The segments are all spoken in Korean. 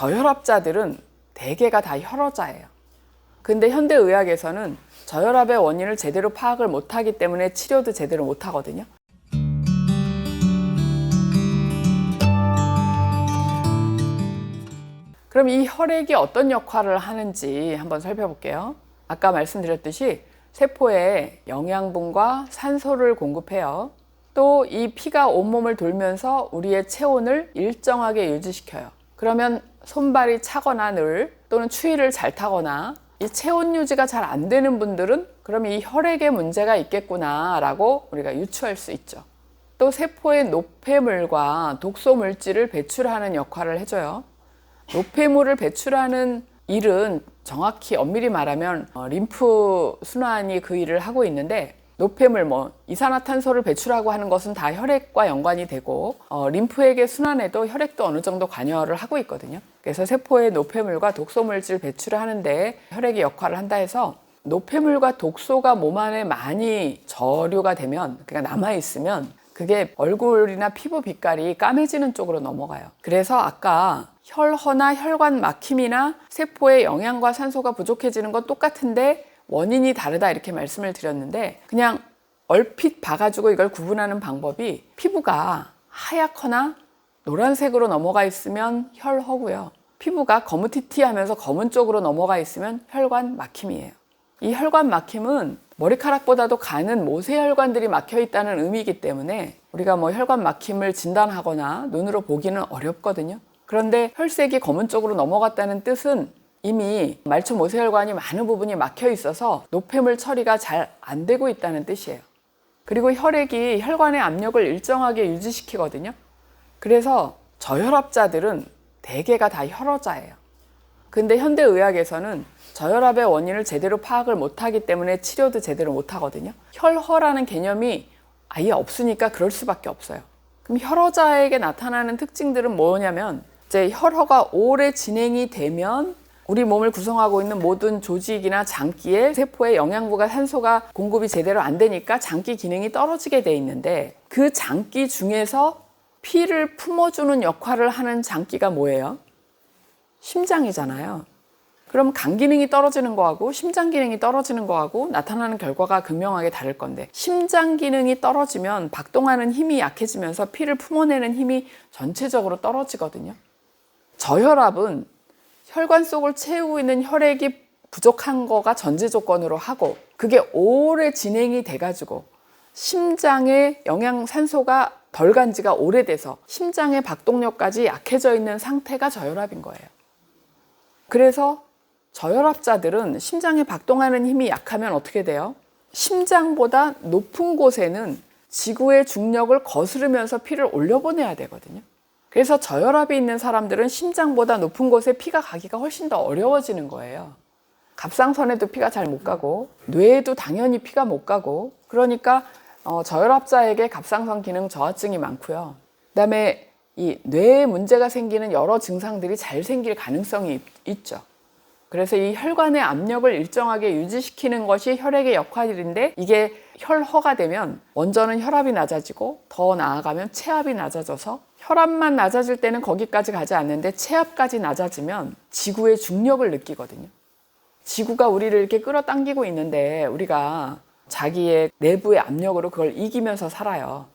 저혈압자들은 대개가 다 혈어자예요. 근데 현대의학에서는 저혈압의 원인을 제대로 파악을 못하기 때문에 치료도 제대로 못하거든요. 그럼 이 혈액이 어떤 역할을 하는지 한번 살펴볼게요. 아까 말씀드렸듯이 세포에 영양분과 산소를 공급해요. 또 이 피가 온몸을 돌면서 우리의 체온을 일정하게 유지시켜요. 그러면 손발이 차거나 늘 또는 추위를 잘 타거나 이 체온 유지가 잘 안 되는 분들은 그럼 이 혈액에 문제가 있겠구나라고 우리가 유추할 수 있죠. 또 세포의 노폐물과 독소 물질을 배출하는 역할을 해줘요. 노폐물을 배출하는 일은 정확히 엄밀히 말하면 어, 림프 순환이 그 일을 하고 있는데 노폐물 뭐 이산화탄소를 배출하고 하는 것은 다 혈액과 연관이 되고 어, 림프액의 순환에도 혈액도 어느 정도 관여를 하고 있거든요. 그래서 세포의 노폐물과 독소 물질 배출을 하는데 혈액이 역할을 한다 해서 노폐물과 독소가 몸 안에 많이 저류가 되면 그러니까 남아 있으면 그게 얼굴이나 피부 빛깔이 까매지는 쪽으로 넘어가요. 그래서 아까 혈허나 혈관 막힘이나 세포의 영양과 산소가 부족해지는 건 똑같은데 원인이 다르다 이렇게 말씀을 드렸는데 그냥 얼핏 봐가지고 이걸 구분하는 방법이 피부가 하얗거나 노란색으로 넘어가 있으면 혈허고요. 피부가 거무튀튀 하면서 검은 쪽으로 넘어가 있으면 혈관 막힘이에요. 이 혈관 막힘은 머리카락보다도 가는 모세혈관들이 막혀 있다는 의미이기 때문에 우리가 뭐 혈관 막힘을 진단하거나 눈으로 보기는 어렵거든요. 그런데 혈색이 검은 쪽으로 넘어갔다는 뜻은 이미 말초 모세혈관이 많은 부분이 막혀 있어서 노폐물 처리가 잘 안 되고 있다는 뜻이에요. 그리고 혈액이 혈관의 압력을 일정하게 유지시키거든요. 그래서 저혈압자들은 대개가 다 혈어자예요. 근데 현대 의학에서는 저혈압의 원인을 제대로 파악을 못하기 때문에 치료도 제대로 못하거든요. 혈허라는 개념이 아예 없으니까 그럴 수밖에 없어요. 그럼 혈어자에게 나타나는 특징들은 뭐냐면 이제 혈허가 오래 진행이 되면 우리 몸을 구성하고 있는 모든 조직이나 장기에 세포에 영양분과 산소가 공급이 제대로 안 되니까 장기 기능이 떨어지게 돼 있는데 그 장기 중에서 피를 품어주는 역할을 하는 장기가 뭐예요? 심장이잖아요. 그럼 간 기능이 떨어지는 거하고 심장 기능이 떨어지는 거하고 나타나는 결과가 극명하게 다를 건데 심장 기능이 떨어지면 박동하는 힘이 약해지면서 피를 품어내는 힘이 전체적으로 떨어지거든요. 저혈압은 혈관 속을 채우고 있는 혈액이 부족한 거가 전제 조건으로 하고 그게 오래 진행이 돼 가지고 심장에 영양 산소가 덜 간 지가 오래돼서 심장의 박동력까지 약해져 있는 상태가 저혈압인 거예요. 그래서 저혈압자들은 심장에 박동하는 힘이 약하면 어떻게 돼요? 심장보다 높은 곳에는 지구의 중력을 거스르면서 피를 올려보내야 되거든요. 그래서 저혈압이 있는 사람들은 심장보다 높은 곳에 피가 가기가 훨씬 더 어려워지는 거예요. 갑상선에도 피가 잘 못 가고 뇌에도 당연히 피가 못 가고 그러니까 어, 저혈압자에게 갑상선 기능 저하증이 많고요. 그다음에 이 뇌에 문제가 생기는 여러 증상들이 잘 생길 가능성이 있- 있죠. 그래서 이 혈관의 압력을 일정하게 유지시키는 것이 혈액의 역할인데 이게 혈허가 되면 먼저는 혈압이 낮아지고 더 나아가면 체압이 낮아져서 혈압만 낮아질 때는 거기까지 가지 않는데 체압까지 낮아지면 지구의 중력을 느끼거든요. 지구가 우리를 이렇게 끌어당기고 있는데 우리가 자기의 내부의 압력으로 그걸 이기면서 살아요.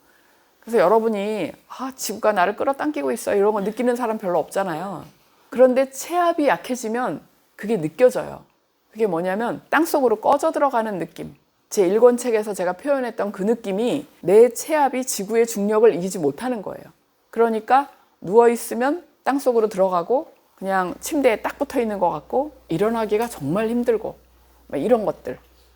그래서 여러분이 아 지구가 나를 끌어당기고 있어 이런 거 느끼는 사람 별로 없잖아요. 그런데 체압이 약해지면 그게 느껴져요. 그게 뭐냐면 땅속으로 꺼져 들어가는 느낌. 제 일권 책에서 제가 표현했던 그 느낌이 내 체압이 지구의 중력을 이기지 못하는 거예요. 그러니까 누워 있으면 땅속으로 들어가고 그냥 침대에 딱 붙어 있는 것 같고 일어나기가 정말 힘들고 막 이런 것들.